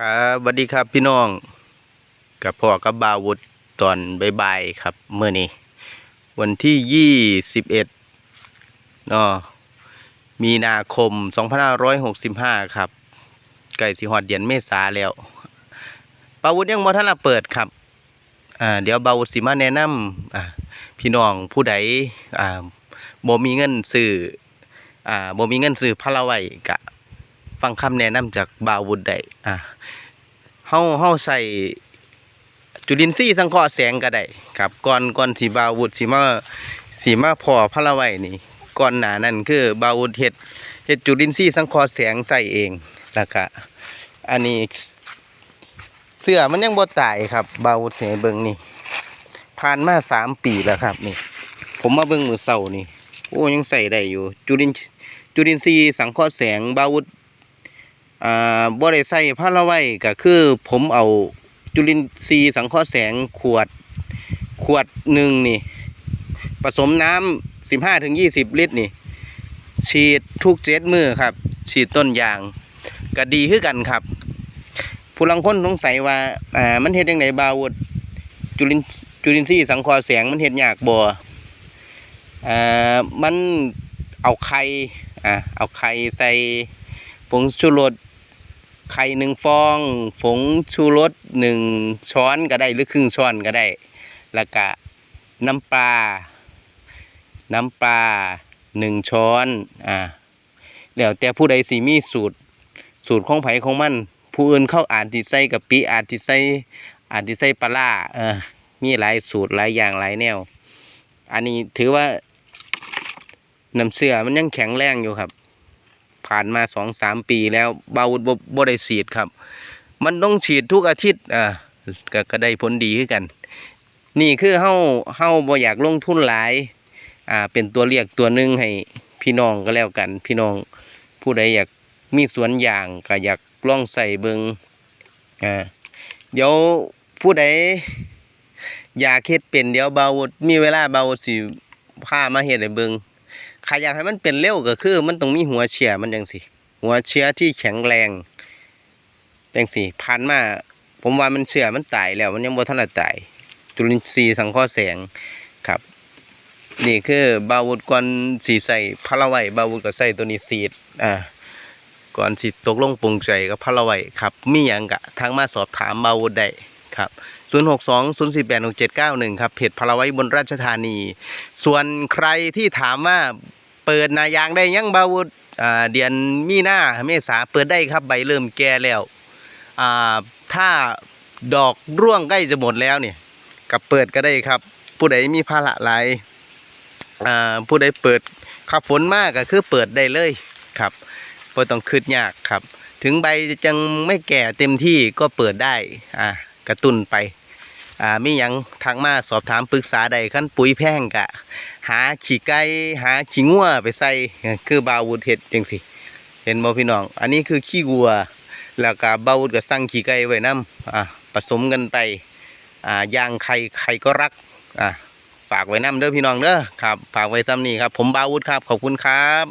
ครับสวัสดีครับพี่น้อง กับพ่อกับบาวุฒตอนบ่ายๆครับเมื่อนี้ วันที่ยี่สิบเอ็ดเนาะมีนาคมสองพันห้าร้อยหกสิบห้าครับใกล้สิหอดเดือนเมษาแล้วบาวุฒยังบ่ทันละเปิดครับอ่าเดี๋ยวบาวุฒสิมาแนะนำอ่าพี่น้องผู้ใดอ่าบ่มีเงินซื้ออ่าบ่มีเงินซื้อพะละไว้กะ ฟังคำแนะนำจากบาวุฒได้อะเฮาเฮาใส่จุลินทรีย์สังเคราะห์แสงก็ได้ครับก่อนก่อนที่บาวุฒสิมาสิมาพอพะละไว้นี่ก่อนหน้านั้นคือบาวุฒเฮ็ดเฮ็ดจุลินทรีย์สังเคราะห์แสงใส่เองแล้วก็อันนี้เสื้อมันยังบ่ตายครับ บาวุฒสิให้เบิงนี่ผ่านมาสามปีแล้วครับนี่ ผมมาเบิงมือเช้านี่โอ้ยังใส่ได้อยู่ จุลินจุลินทรีย์สังเคราะห์แสงบาวุฒ อ่าบ่ได้ใส่ผ้าละไว้ก็คือผมเอาจุลินทรีย์สังเคราะห์แสงขวดขวดหนึ่งนี่ ผสมน้ำสิบห้าถึงยี่สิบลิตรนี่ ฉีดทุกเจ็ดมือครับ ฉีดต้นยาง ก็ดีขึ้นกันครับ ผู้ลังคนสงสัยว่าอ่ามันเฮ็ดยังไงบาวดจุลินจุลินทรีย์สังเคราะห์แสงมันเฮ็ดยากบ่อ่ามันเอาไข่อ่าเอาไข่ใส่ผงชูรส ไข่หนึ่งฟอง ผงชูรสหนึ่งช้อนก็ได้หรือครึ่งช้อนก็ได้ แล้วก็น้ำปลา น้ำปลาหนึ่งช้อน อ่าแล้วแต่ผู้ใดสีมีสูตร สูตรของไผของมัน ผู้อื่นเข้าอาจติใส่กับปีอาจติใส่อาจติใส่ปลาเออมีหลายสูตรหลายอย่างหลายแนว อันนี้ถือว่าน้ำเชื่อมันยังแข็งแรงอยู่ครับ ผ่านมาสองสามปีแล้วเบาบ่บ่ได้ฉีดครับ มันต้องฉีดทุกอาทิตย์อ่าก็ก็ได้ผลดีขึ้นกัน นี่คือเฮาเฮาบ่อยากลงทุนหลายอ่าเป็นตัวเรียกตัวหนึ่งให้พี่น้องก็แล้วกัน พี่น้องผู้ใดอยากมีสวนยางก็อยากล่องใส่เบิงอ่าเดี๋ยวผู้ใดอยากเฮ็ดเป็นเดี๋ยวเบามีเวลาเบาสิพามาเฮ็ดให้เบิง ใครอยากให้มันเป็นเร็วก็คือ มันต้องมีหัวเชียร์มันจังสิหัวเชียร์ที่แข็งแรงจังสิพันมา ผมว่ามันเชื่อมันตายแล้ว มันยังบ่ทันได้ตายจุลินทรีย์สังเคราะห์แสงครับ นี่คือบาวุธก่อนสีใส่พะละไว้บาวุธก็ใส่ตัวนี้สีดอ่าก่อนสิตกลงปรุงใจกับพะละไว้ครับ มีหยังกะทางมาสอบถามบาวุธได้ ครับ0 6 2 0 4 8 6 7 9 1 ครับเพจพละไว้บนราชธานี ส่วนใครที่ถามว่าเปิดนายางได้ยังบาวุเดือนมีนาเมษาเปิดได้ครับใบเริ่มแก่แล้วถ้าดอกร่วงใกล้จะหมดแล้วเนี่ยกับเปิดก็ได้ครับ ผู้ใดมีภาระหลายผู้ใดเปิดขับฝนมากก็คือเปิดได้เลยครับบ่ต้องคืดยากครับ ถึงใบจะจังไม่แก่เต็มที่ก็เปิดได้อ่า กระตุ้นไปอ่ามีหยังทักมาสอบถามปรึกษาใดขั้นปุ๋ยแพงกะ หาขี้ไก่หาขี้งัวไปใส่คือบาวุธเห็ดจังสิเห็นบ่พี่น้อง อันนี้คือขี้วัว แล้วก็บาวุธก็สั่งขี้ไก่ไว้นํอ่าผสมกันไปอ่าย่างไข่ไข่ก็รักอ่าฝากไว้นํเด้อพี่น้องเด้อครับฝากไว้ซ้ำนี้ครับ ผมบาวุธครับขอบคุณครับ